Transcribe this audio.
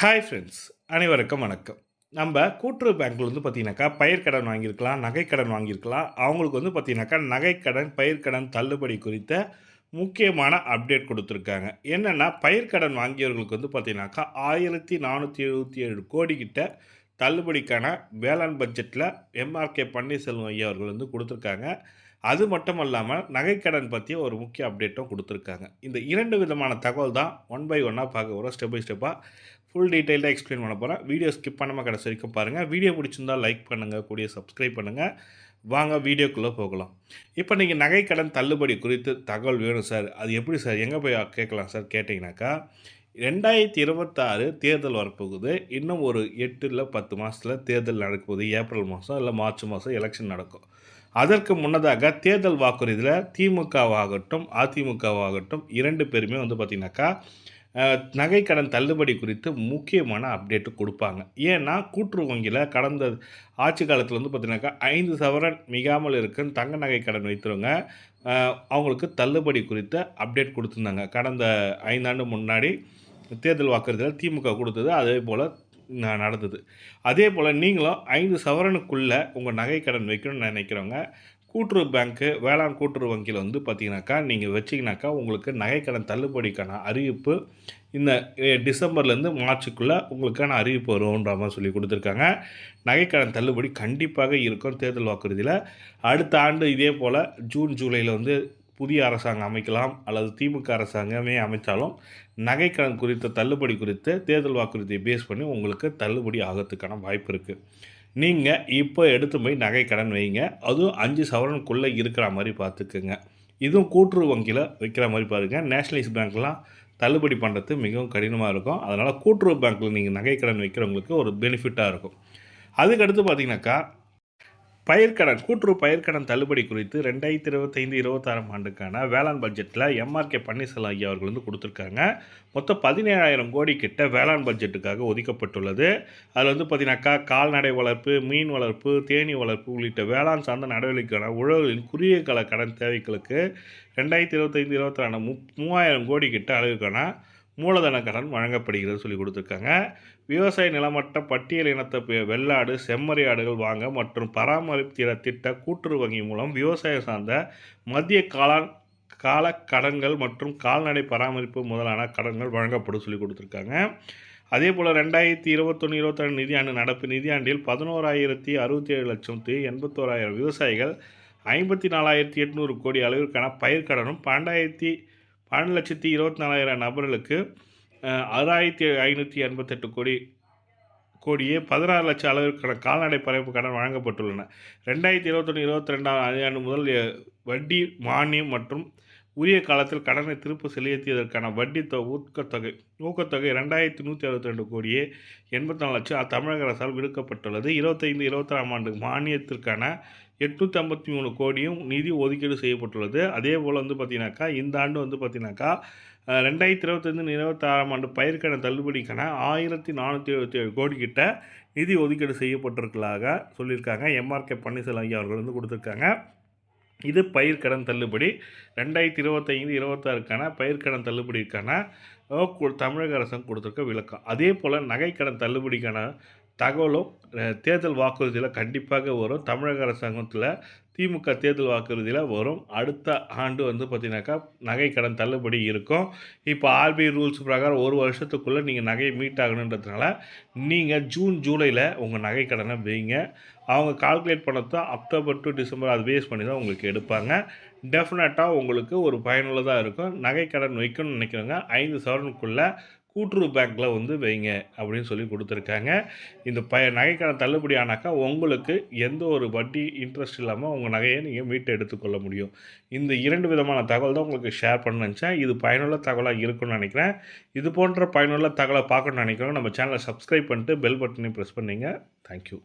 Hi friends அனைவருக்கும் வணக்கம். நம்ம கூட்டுறவு பேங்க்ல வந்து பார்த்தீங்கன்னாக்கா பயிர்க்கடன் வாங்கியிருக்கலாம் நகைக்கடன் வாங்கியிருக்கலாம். அவங்களுக்கு வந்து பார்த்தீங்கன்னாக்கா நகைக்கடன் பயிர்க்கடன் தள்ளுபடி குறித்த முக்கியமான அப்டேட் கொடுத்துருக்காங்க. என்னென்னா பயிர்க்கடன் வாங்கியவர்களுக்கு வந்து பார்த்தீங்கன்னாக்கா ஆயிரத்தி நானூற்றி எழுபத்தி ஏழு கோடி கிட்ட தள்ளுபடிக்கான வேளாண் பட்ஜெட்டில் எம்ஆர்கே பன்னீர்செல்வம் ஐயா அவர்கள் வந்து கொடுத்துருக்காங்க. அது மட்டும் இல்லாமல் நகைக்கடன் பற்றிய ஒரு முக்கிய அப்டேட்டும் கொடுத்துருக்காங்க. இந்த இரண்டு விதமான தகவல் தான் ஒன் பை ஒன்னாக பார்க்க வரோம் ஸ்டெப் பை ஸ்டெப்பாக ஃபுல் டீட்டெயிலாக எக்ஸ்பிளைன் பண்ண போகிறேன் வீடியோ ஸ்கிப் பண்ணாமல் கடைசி வரைக்கும் பாருங்கள் வீடியோ பிடிச்சிருந்தால் லைக் பண்ணுங்கள் கூடிய சப்ஸ்கிரைப் பண்ணுங்கள் வாங்க வீடியோக்குள்ளே போகலாம். இப்போ நீங்கள் நகைக்கடன் தள்ளுபடி குறித்து தகவல் வேணும் சார் அது எப்படி சார் எங்கே போய் கேட்கலாம் சார் கேட்டிங்கனாக்கா ரெண்டாயிரத்தி இருபத்தாறு தேர்தல் வரப்போகுது. இன்னும் ஒரு எட்டு இல்லை பத்து மாதத்தில் தேர்தல் நடக்குது ஏப்ரல் மாதம் இல்லை மார்ச் மாதம் எலெக்ஷன் நடக்கும். அதற்கு முன்னதாக தேர்தல் வாக்குறுதியில் திமுகவாகட்டும் அதிமுகவாகட்டும் இரண்டு பேருமே வந்து பார்த்திங்கனாக்கா நகைக்கடன் தள்ளுபடி குறித்து முக்கியமான அப்டேட்டு கொடுப்பாங்க. ஏன்னா கூட்டுறவு வங்கியில் கடந்த ஆட்சி காலத்தில் வந்து பார்த்தீங்கன்னாக்கா ஐந்து சவரன் மிகாமல் இருக்குன்னு தங்க நகை கடன் வைத்துருவங்க அவங்களுக்கு தள்ளுபடி குறித்த அப்டேட் கொடுத்துருந்தாங்க. கடந்த ஐந்தாண்டு முன்னாடி தேர்தல் வாக்குறுதியில் திமுக கொடுத்தது அதே போல் நடந்தது. அதே போல் நீங்களும் ஐந்து சவரனுக்குள்ளே உங்கள் நகை கடன் வைக்கணும்னு நினைக்கிறவங்க கூட்டுறவு பேங்க்கு வேளாண் கூட்டுறவு வங்கியில் வந்து பார்த்தீங்கன்னாக்கா நீங்கள் வச்சிங்கனாக்கா உங்களுக்கு நகைக்கடன் தள்ளுபடிக்கான அறிவிப்பு இந்த டிசம்பர்லேருந்து மார்ச்சுக்குள்ளே உங்களுக்கான அறிவிப்பு வரும்ன்ற மாதிரி சொல்லி கொடுத்துருக்காங்க. நகைக்கடன் தள்ளுபடி கண்டிப்பாக இருக்கும் தேர்தல் வாக்குறுதியில். அடுத்த ஆண்டு இதே போல் ஜூன் ஜூலையில் வந்து புதிய அரசாங்கம் அமைக்கலாம் அல்லது திமுக அரசாங்கமே அமைச்சாலும் நகைக்கடன் குறித்த தள்ளுபடி குறித்து தேர்தல் வாக்குறுதியை பேஸ் பண்ணி உங்களுக்கு தள்ளுபடி ஆகிறதுக்கான வாய்ப்பு இருக்குது நீங்கள் இப்போ எடுத்து போய் நகை கடன் வைங்க. அதுவும் அஞ்சு சவரனுக்குள்ளே இருக்கிற மாதிரி பார்த்துக்குங்க இதுவும் கூட்டுறவு வங்கியில் வைக்கிற மாதிரி பாருங்கள் நேஷ்னலைஸ் பேங்க்லாம் தள்ளுபடி பண்ணுறது மிகவும் கடினமாக இருக்கும். அதனால் கூட்டுறவு பேங்க்கில் நீங்கள் நகை கடன் வைக்கிறவங்களுக்கு ஒரு பெனிஃபிட்டாக இருக்கும். அதுக்கடுத்து பார்த்திங்கனாக்கா பயிர்க்கடன் கூட்டுறவு பயிர்க்கடன் தள்ளுபடி குறித்து ரெண்டாயிரத்தி இருபத்தைந்து இருபத்தாறாம் ஆண்டுக்கான வேளாண் பட்ஜெட்டில் எம்ஆர்கே பன்னீர்செல்வம் ஐயா அவர்கள் வந்து கொடுத்துருக்காங்க. மொத்தம் பதினேழாயிரம் கோடி கிட்ட வேளாண் பட்ஜெட்டுக்காக ஒதுக்கப்பட்டுள்ளது. அதில் வந்து பார்த்தீங்கன்னாக்கா கால்நடை வளர்ப்பு மீன் வளர்ப்பு தேனி வளர்ப்பு உள்ளிட்ட வேளாண் சார்ந்த நடவடிக்கைக்கான உழவுகளின் குறுகிய கால கடன் தேவைகளுக்கு ரெண்டாயிரத்தி இருபத்தைந்து இருபத்தாறான மு மூவாயிரம் கோடி கிட்ட அளவுக்கான மூலதன கடன் வழங்கப்படுகிறது சொல்லி கொடுத்துருக்காங்க. விவசாய நிலமட்ட பட்டியல் இனத்தை வெள்ளாடு செம்மறி ஆடுகள் வாங்க மற்றும் பராமரிப்பு திட்ட கூட்டுறவு வங்கி மூலம் விவசாயம் சார்ந்த மத்திய காலான் கால கடன்கள் மற்றும் கால்நடை பராமரிப்பு முதலான கடன்கள் வழங்கப்படும் சொல்லி கொடுத்துருக்காங்க. அதே போல் ரெண்டாயிரத்தி இருபத்தொன்று இருபத்தாறு நிதியாண்டு நடப்பு நிதியாண்டில் பதினோராயிரத்தி அறுபத்தி ஏழு லட்சத்து எண்பத்தோராயிரம் விவசாயிகள் ஐம்பத்தி நாலாயிரத்தி எட்நூறு கோடி அளவிற்கான பயிர்க்கடனும் பன்னெண்டாயிரத்தி பன்னெண்டு லட்சத்தி இருபத்தி நாலாயிரம் நபர்களுக்கு ஆறாயிரத்தி ஐநூற்றி எண்பத்தெட்டு கோடி கோடியே பதினாறு லட்சம் அளவிற்கான கால்நடை பரப்பு கடன் வழங்கப்பட்டுள்ளன. ரெண்டாயிரத்தி இருபத்தொன்று இருபத்தி ரெண்டாம் ஆண்டு முதல் வட்டி மானியம் மற்றும் உரிய காலத்தில் கடனை திருப்பு செலுத்தியதற்கான வட்டி தொ ஊக்கத்தொகை ஊக்கத்தொகை ரெண்டாயிரத்தி நூற்றி அறுபத்தி ரெண்டு கோடியே எண்பத்தி நாலு லட்சம் தமிழக அரசால் விடுக்கப்பட்டுள்ளது. இருபத்தைந்து இருபத்தாறாம் ஆண்டு மானியத்திற்கான எட்நூற்றி ஐம்பத்தி மூணு கோடியும் நிதி ஒதுக்கீடு செய்யப்பட்டுள்ளது. அதே போல் வந்து பார்த்தீங்கன்னாக்கா இந்த ஆண்டு வந்து பார்த்தீங்கன்னாக்கா ரெண்டாயிரத்தி இருபத்தஞ்சு இருபத்தாறாம் ஆண்டு பயிர்க்கடன் தள்ளுபடிக்கான ஆயிரத்தி நானூற்றி எழுபத்தி ஏழு கோடி கிட்ட நிதி ஒதுக்கீடு செய்யப்பட்டிருக்கலாக சொல்லியிருக்காங்க. எம்ஆர்கே பன்னீர்செல்வம் ஐயா அவர்கள் வந்து கொடுத்துருக்காங்க. இது பயிர்க்கடன் தள்ளுபடி. ரெண்டாயிரத்தி இருபத்தைந்து இருபத்தாறுக்கான பயிர்க்கடன் தள்ளுபடிக்கான தமிழக அரசு கொடுத்துருக்க விளக்கம். அதே போல் நகைக்கடன் தள்ளுபடிக்கான தகவலும் தேர்தல் வாக்குறுதியில் கண்டிப்பாக வரும். தமிழக அரசாங்கத்தில் திமுக தேர்தல் வாக்குறுதியில் வரும். அடுத்த ஆண்டு வந்து பார்த்தீங்கன்னாக்கா நகை கடன் தள்ளுபடி இருக்கும். இப்போ ஆர்பிஐ ரூல்ஸ் பிரகாரம் ஒரு வருஷத்துக்குள்ளே நீங்கள் நகையை மீட் ஆகணுன்றதுனால நீங்கள் ஜூன் ஜூலையில் உங்கள் நகை கடனை வைங்க. அவங்க கால்குலேட் பண்ணது அக்டோபர் டு டிசம்பர் அது பேஸ் பண்ணி தான் உங்களுக்கு எடுப்பாங்க. டெஃபினட்டாக உங்களுக்கு ஒரு பயனுள்ளதாக இருக்கும். நகை கடன் வைக்கணும்னு நினைக்கிறவங்க ஐந்து சவரனுக்குள்ளே கூட்டுறவு பேங்க்கில் வந்து வைங்க அப்படின்னு சொல்லி கொடுத்துருக்காங்க. இந்த ப நகைக்கான தள்ளுபடி ஆனாக்கா உங்களுக்கு எந்த ஒரு வட்டி இன்ட்ரெஸ்ட் இல்லாமல் உங்கள் நகையை நீங்கள் மீட்டு எடுத்துக்கொள்ள முடியும். இந்த இரண்டு விதமான தகவல் தான் உங்களுக்கு ஷேர் பண்ண நினச்சேன். இது பயனுள்ள தகவலாக இருக்கும்னு நினைக்கிறேன். இது போன்ற பயனுள்ள தகவலை பார்க்கணும்னு நினைக்கிறோம் நம்ம சேனலை சப்ஸ்கிரைப் பண்ணிட்டு பெல் பட்டனையும் ப்ரெஸ் பண்ணிங்க. தேங்க்யூ